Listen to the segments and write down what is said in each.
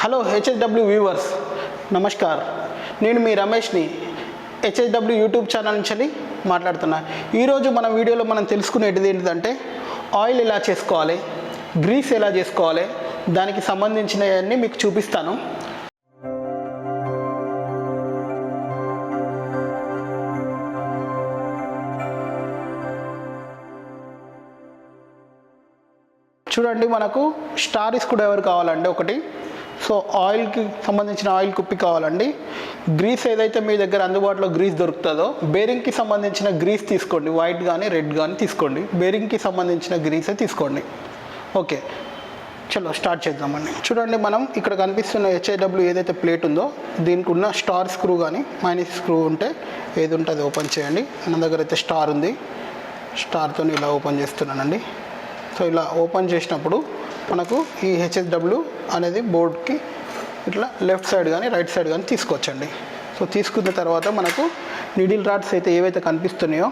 Hello HSW viewers నమస్కార్. నేను మీ రమేష్ని హెచ్ఎస్డబ్ల్యూ యూట్యూబ్ ఛానల్ నుంచి మాట్లాడుతున్నా. ఈరోజు మన వీడియోలో మనం తెలుసుకునేటిది ఏంటిదంటే ఆయిల్ ఎలా చేసుకోవాలి గ్రీస్ ఎలా చేసుకోవాలి దానికి సంబంధించినవన్నీ మీకు చూపిస్తాను. చూడండి మనకు స్టార్ స్క్రూ డ్రైవర్ కావాలండి ఒకటి. సో ఆయిల్కి సంబంధించిన ఆయిల్ కుప్పి కావాలండి. గ్రీస్ ఏదైతే మీ దగ్గర అందుబాటులో గ్రీస్ దొరుకుతుందో బేరింగ్కి సంబంధించిన గ్రీస్ తీసుకోండి. వైట్ కానీ రెడ్ కానీ తీసుకోండి. బేరింగ్కి సంబంధించిన గ్రీసే తీసుకోండి. ఓకే. చలో స్టార్ట్ చేద్దామండి. చూడండి మనం ఇక్కడ కనిపిస్తున్న హెచ్ఐడబ్ల్యూ ఏదైతే ప్లేట్ ఉందో దీనికి ఉన్న స్టార్ స్క్రూ కానీ మైనస్ స్క్రూ ఉంటే ఏది ఉంటుంది ఓపెన్ చేయండి. మన దగ్గర అయితే స్టార్ ఉంది. స్టార్తో ఇలా ఓపెన్ చేస్తున్నానండి. సో ఇలా ఓపెన్ చేసినప్పుడు మనకు ఈ హెచ్ఎస్డబ్ల్యూ అనేది బోర్డ్కి ఇట్లా లెఫ్ట్ సైడ్ కానీ రైట్ సైడ్ కానీ తీసుకోవచ్చండి సో తీసుకున్న తర్వాత మనకు నిడిల్ రాడ్స్ అయితే ఏవైతే కనిపిస్తున్నాయో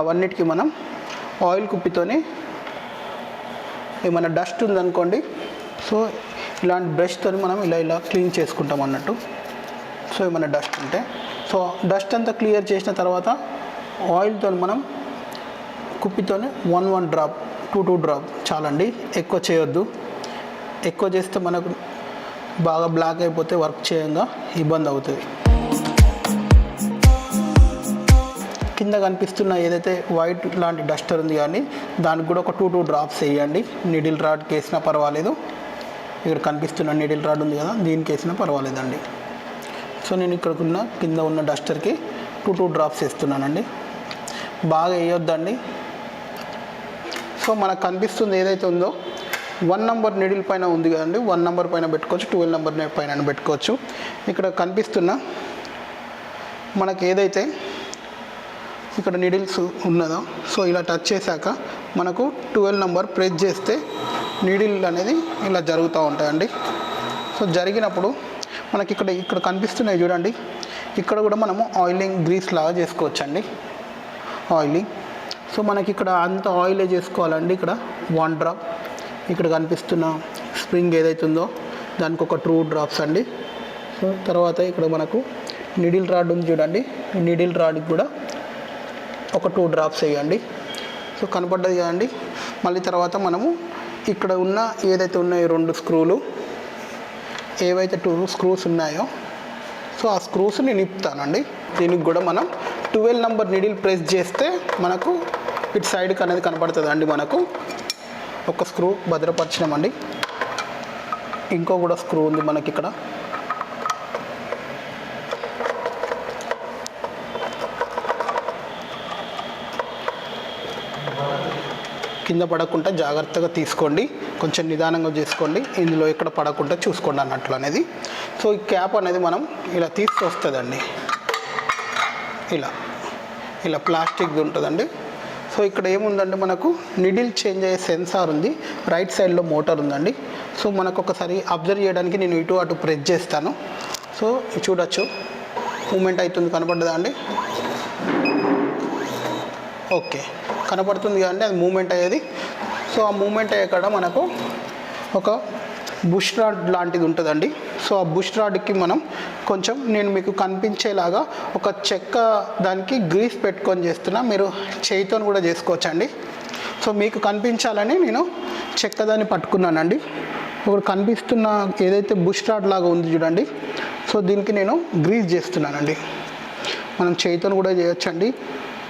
అవన్నిటికీ మనం ఆయిల్ కుప్పితోని ఏమైనా డస్ట్ ఉందనుకోండి సో ఇలాంటి బ్రష్తో మనం ఇలా ఇలా క్లీన్ చేసుకుంటాం అన్నట్టు. సో ఏమైనా డస్ట్ ఉంటే. సో డస్ట్ అంతా క్లియర్ చేసిన తర్వాత ఆయిల్తో మనం కుప్పితోనే one one drop two two drop చాలండి. ఎక్కువ చేయొద్దు. ఎక్కువ చేస్తే మనకు బాగా బ్లాక్ అయిపోతే వర్క్ చేయంగా ఇబ్బంది అవుతుంది. కింద కనిపిస్తున్న ఏదైతే వైట్ లాంటి డస్టర్ ఉంది కానీ దానికి కూడా ఒక టూ టూ డ్రాప్స్ వేయండి. నిడిల్ రాడ్కి వేసినా పర్వాలేదు. ఇక్కడ కనిపిస్తున్న నిడిల్ రాడ్ ఉంది కదా దీనికి వేసినా పర్వాలేదండి. సో నేను ఇక్కడికి ఉన్న కింద ఉన్న డస్టర్కి టూ టూ డ్రాప్స్ వేస్తున్నానండి. బాగా వేయొద్దండి. సో మనకు కనిపిస్తుంది ఏదైతే ఉందో వన్ నంబర్ నిడిల్ పైన ఉంది కదండి వన్ నంబర్ పైన పెట్టుకోవచ్చు ట్వెల్వ్ నెంబర్ పైన పెట్టుకోవచ్చు. ఇక్కడ కనిపిస్తున్న మనకి ఏదైతే ఇక్కడ నీడిల్స్ ఉన్నదో సో ఇలా టచ్ చేశాక మనకు ట్వెల్వ్ నెంబర్ ప్రెస్ చేస్తే నీడిల్ అనేది ఇలా జరుగుతూ ఉంటాయండి. సో జరిగినప్పుడు మనకి ఇక్కడ ఇక్కడ కనిపిస్తున్నాయి చూడండి. ఇక్కడ కూడా మనము ఆయిలింగ్ గ్రీస్ లాగా చేసుకోవచ్చండి. ఆయిలింగ్ సో మనకి ఇక్కడ అంత ఆయిలే చేసుకోవాలండి ఇక్కడ. వన్ డ్రాప్ ఇక్కడ కనిపిస్తున్న స్ప్రింగ్ ఏదైతే ఉందో దానికి ఒక టూ డ్రాప్స్ అండి. సో తర్వాత ఇక్కడ మనకు నిడిల్ రాడ్ ఉంది చూడండి. నిడిల్ రాడ్కి కూడా ఒక టూ డ్రాప్స్ వేయండి. సో కనపడ్డది కదండి. మళ్ళీ తర్వాత మనము ఇక్కడ ఉన్న ఏదైతే ఉన్నాయో రెండు స్క్రూలు ఏవైతే టూ స్క్రూస్ ఉన్నాయో సో ఆ స్క్రూస్ నేను ఇప్పుతానండి దీనికి కూడా మనం ట్వెల్వ్ నెంబర్ నిడిల్ ప్రెస్ చేస్తే మనకు ఇటు సైడ్కి అనేది కనపడుతుంది అండి మనకు. ఒక స్క్రూ భద్రపరిచినామండి ఇంకో కూడా స్క్రూ ఉంది మనకి ఇక్కడ. కింద పడకుండా జాగ్రత్తగా తీసుకోండి. కొంచెం నిదానంగా చేసుకోండి. ఇందులో ఎక్కడ పడకుండా చూసుకోండి అన్నట్లు అనేది. సో ఈ క్యాప్ అనేది మనం ఇలా తీసుకొస్తుందండి. ఇలా ఇలా ప్లాస్టిక్ది ఉంటుందండి. సో ఇక్కడ ఏముందంటే మనకు? నిడిల్ చేంజ్ అయ్యే సెన్సార్ ఉంది. రైట్ సైడ్లో మోటార్ ఉందండి. సో మనకు ఒకసారి అబ్జర్వ్ చేయడానికి నేను ఇటు అటు ప్రెస్ చేస్తాను. సో చూడొచ్చు. మూమెంట్ అవుతుంది కనపడ్డదా అండి? ఓకే. కనపడుతుంది కదండి అది మూమెంట్ అయ్యేది. సో ఆ మూమెంట్ అయ్యే కాడ మనకు ఒక బుష్ రాడ్ లాంటిది ఉంటుందండి. సో ఆ బుష్ రాడ్కి మనం కొంచెం నేను మీకు కనిపించేలాగా ఒక చెక్క దానికి గ్రీస్ పెట్టుకొని చేస్తున్నా. మీరు చేయితో కూడా చేసుకోవచ్చండి. సో మీకు కనిపించాలని నేను చెక్క దాన్ని పట్టుకున్నానండి. ఇప్పుడు కనిపిస్తున్న ఏదైతే బుష్ రాడ్ లాగా ఉంది చూడండి. సో దీనికి నేను గ్రీస్ చేస్తున్నానండి. మనం చేయితో కూడా చేయొచ్చండి.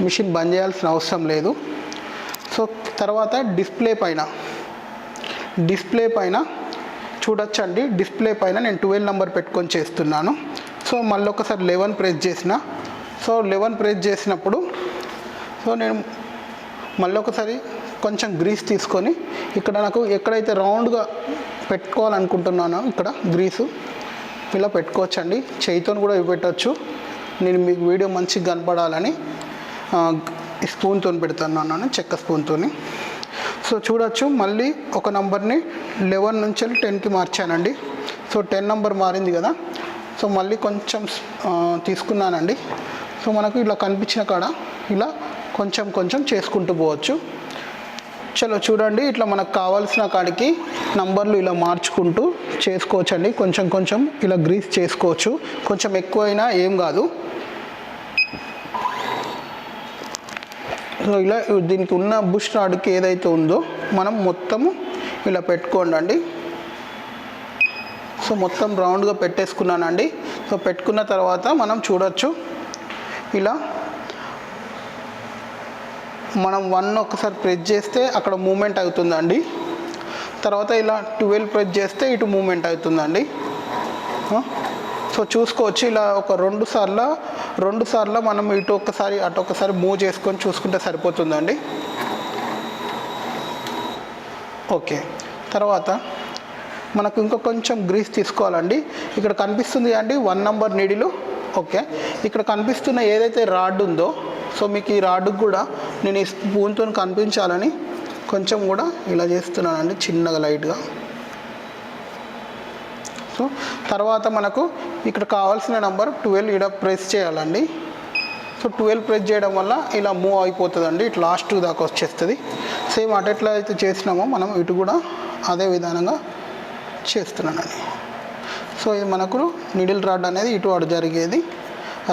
మిషన్ బంద్ చేయాల్సిన అవసరం లేదు. సో తర్వాత డిస్ప్లే పైన. డిస్ప్లే పైన చూడొచ్చండి. డిస్ప్లే పైన నేను ట్వెల్వ్ నెంబర్ పెట్టుకొని చేస్తున్నాను. సో మళ్ళీ ఒకసారి లెవెన్ ప్రెస్ చేసిన. సో లెవెన్ ప్రెస్ చేసినప్పుడు సో నేను మళ్ళీ ఒకసారి కొంచెం గ్రీస్ తీసుకొని ఇక్కడ నాకు ఎక్కడైతే రౌండ్గా పెట్టుకోవాలనుకుంటున్నానో ఇక్కడ గ్రీసు ఇలా పెట్టుకోవచ్చండి. చేయితో కూడా పెట్టవచ్చు నేను మీకు వీడియో మంచిగా కనపడాలని స్పూన్తో పెడుతున్నాను చెక్క స్పూన్తోని. సో చూడొచ్చు. మళ్ళీ ఒక నంబర్ని లెవెన్ నుంచి వెళ్ళి టెన్కి మార్చానండి. సో టెన్ నెంబర్ మారింది కదా. సో మళ్ళీ కొంచెం తీసుకున్నానండి. సో మనకు ఇలా కనిపించిన కాడ ఇలా కొంచెం కొంచెం చేసుకుంటూ పోవచ్చు. చలో చూడండి. ఇట్లా మనకు కావాల్సిన కాడికి నంబర్లు ఇలా మార్చుకుంటూ చేసుకోవచ్చండి. కొంచెం కొంచెం ఇలా గ్రీస్ చేసుకోవచ్చు. కొంచెం ఎక్కువైనా ఏం కాదు. సో ఇలా దీనికి ఉన్న బుష్ రాడ్కి ఏదైతే ఉందో మనం మొత్తము ఇలా పెట్టుకోండి సో మొత్తం రౌండ్గా పెట్టేసుకున్నానండి. సో పెట్టుకున్న తర్వాత మనం చూడొచ్చు. ఇలా మనం వన్ ఒకసారి ప్రెస్ చేస్తే అక్కడ మూమెంట్ అవుతుందండి. తర్వాత ఇలా ట్వెల్వ్ ప్రెస్ చేస్తే ఇటు మూమెంట్ అవుతుందండి. సో చూసుకోవచ్చు. ఇలా ఒక రెండు సార్లు రెండు సార్లు మనం ఇటు ఒక్కసారి అటు ఒకసారి మూవ్ చేసుకొని చూసుకుంటే సరిపోతుందండి. ఓకే. తర్వాత మనకు ఇంకా కొంచెం గ్రీస్ తీసుకోవాలండి. ఇక్కడ కనిపిస్తుంది అండి వన్ నంబర్ నీడిలు. ఓకే. ఇక్కడ కనిపిస్తున్న ఏదైతే రాడ్ ఉందో సో మీకు ఈ రాడ్ కూడా నేను ఈ స్పూన్తో కనిపించాలని కొంచెం కూడా ఇలా చేస్తున్నానండి చిన్నగా లైట్గా. సో తర్వాత మనకు ఇక్కడ కావాల్సిన నెంబర్ ట్వెల్వ్ ఇక్కడ ప్రెస్ చేయాలండి. సో ట్వెల్వ్ ప్రెస్ చేయడం వల్ల ఇలా మూవ్ అయిపోతుందండి. ఇటు లాస్ట్ దాకా వచ్చేస్తుంది. సేమ్ అటు ఎట్లా అయితే చేసినామో మనం ఇటు కూడా అదే విధానంగా చేస్తున్నానండి. సో ఇది మనకు నిడిల్ రాడ్ అనేది ఇటు అటు జరిగేది.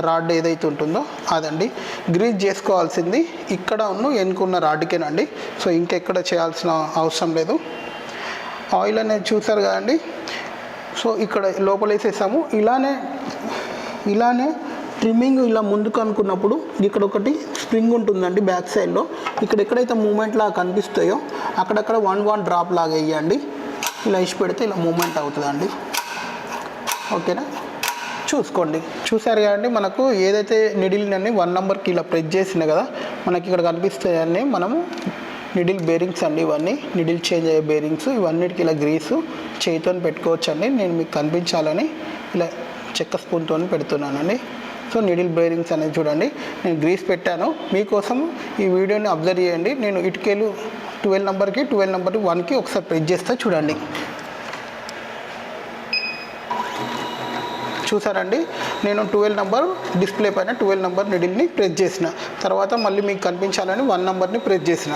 రాడ్ ఏదైతే ఉంటుందో అదండి. గ్రీజ్ చేసుకోవాల్సింది ఇక్కడ ఉన్న ఎన్నుకున్న రాడ్కేనండి సో ఇంకెక్కడ చేయాల్సిన అవసరం లేదు. ఆయిల్ అనేది చూసారు కదండి. సో ఇక్కడ లోపల వేసేసాము ఇలానే ఇలానే ట్రిమ్మింగ్ ఇలా ముందుకు అనుకున్నప్పుడు ఇక్కడ ఒకటి స్ప్రింగ్ ఉంటుందండి బ్యాక్ సైడ్లో ఇక్కడ ఎక్కడైతే మూమెంట్ లాగా కనిపిస్తాయో అక్కడక్కడ వన్ వన్ డ్రాప్ లాగా వేయండి. ఇలా ఇచ్చి పెడితే ఇలా మూమెంట్ అవుతుందండి. ఓకేనా? చూసుకోండి. చూసారు కదండి మనకు ఏదైతే నిడిల్ని వన్ నెంబర్కి ఇలా ప్రెస్ చేసిన కదా మనకి ఇక్కడ కనిపిస్తాయని మనము నిడిల్ బేరింగ్స్ అండి ఇవన్నీ. నిడిల్ చేంజ్ అయ్యే బేరింగ్స్. ఇవన్నిటికి ఇలా గ్రీసు చేయితో పెట్టుకోవచ్చు అండి నేను మీకు కనిపించాలని ఇలా చెక్క స్పూన్తో పెడుతున్నానండి. సో నిడిల్ బేరింగ్స్ అనేది చూడండి. నేను గ్రీస్ పెట్టాను. మీకోసం ఈ వీడియోని అబ్జర్వ్ చేయండి. నేను ఇటుకేలు ట్వెల్వ్ నెంబర్కి ట్వెల్వ్ నెంబర్ వన్కి ఒకసారి ప్రెస్ చేస్తే చూడండి. చూసారండి? నేను ట్వెల్వ్ నెంబర్ డిస్ప్లే పైన ట్వెల్వ్ నెంబర్ నిడిల్ని ప్రెస్ చేసిన. తర్వాత మళ్ళీ మీకు కనిపించాలని వన్ నెంబర్ని ప్రెస్ చేసిన.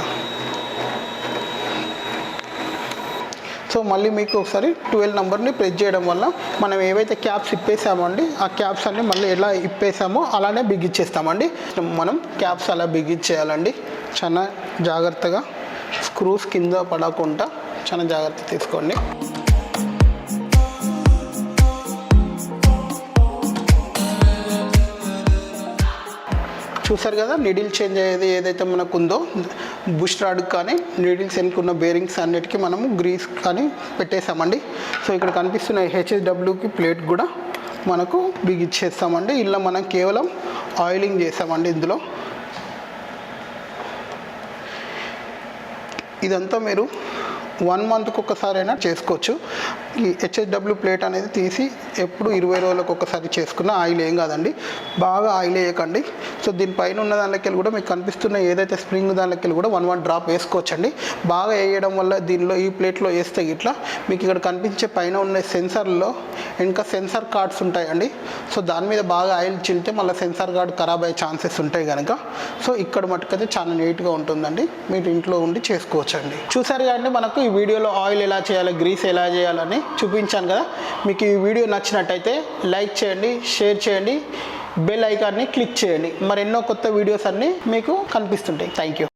సో మళ్ళీ మీకు ఒకసారి ట్వెల్వ్ నెంబర్ని ప్రెస్ చేయడం వల్ల మనం ఏవైతే క్యాప్స్ ఇప్పేసామండి ఆ క్యాప్స్ అన్ని మళ్ళీ ఎలా ఇప్పేసామో అలానే బిగిచ్చేస్తామండి మనం క్యాప్స్ అలా బిగిచ్చేయాలండి చాలా జాగ్రత్తగా స్క్రూస్ కింద పడకుండా చాలా జాగ్రత్త తీసుకోండి. చూసారు కదా నీడిల్ చేంజ్ అయ్యేది ఏదైతే మనకు ఉందో బుష్ రాడ్ కానీ నీడిల్స్ ఎన్నుకున్న బేరింగ్స్ అన్నిటికీ మనము గ్రీస్ కానీ పెట్టేసామండి సో ఇక్కడ కనిపిస్తున్న హెచ్ఎస్డబ్ల్యూకి ప్లేట్ కూడా మనకు బిగిచ్చేస్తామండి. ఇలా మనం కేవలం ఆయిలింగ్ చేసామండి ఇందులో. ఇదంతా మీరు వన్ మంత్కి ఒక్కసారైనా చేసుకోవచ్చు. ఈ హెచ్హెచ్డబ్ల్యూ ప్లేట్ అనేది తీసి ఎప్పుడు ఇరవై రోజులకు ఒకసారి చేసుకున్న ఆయిల్ ఏం కాదండి. బాగా ఆయిల్ వేయకండి. సో దీనిపైన ఉన్న దానిలోకి కూడా మీకు కనిపిస్తున్న ఏదైతే స్ప్రింగ్ దానిలోకి కూడా వన్ వన్ డ్రాప్ వేసుకోవచ్చండి. బాగా వేయడం వల్ల దీనిలో ఈ ప్లేట్లో వేస్తే ఇట్లా మీకు ఇక్కడ కనిపించే పైన ఉన్న సెన్సర్లో ఇంకా సెన్సార్ కార్డ్స్ ఉంటాయండి. సో దాని మీద బాగా ఆయిల్ చిల్లితే మళ్ళీ సెన్సార్ కార్డ్ ఖరాబ్ అయ్యే ఛాన్సెస్ ఉంటాయి కనుక సో ఇక్కడ మటుకైతే చాలా నీట్గా ఉంటుందండి. మీరు ఇంట్లో ఉండి చేసుకోవచ్చండి. చూసారు కానీ మనకు ఈ వీడియోలో ఆయిల్ ఎలా చేయాలి గ్రీస్ ఎలా చేయాలని చూపించాను కదా. మీకు ఈ వీడియో నచ్చినట్టయితే లైక్ చేయండి షేర్ చేయండి బెల్ ఐకాన్ని క్లిక్ చేయండి. మరి ఎన్నో కొత్త వీడియోస్ అన్నీ మీకు కనిపిస్తుంటాయి. Thank you.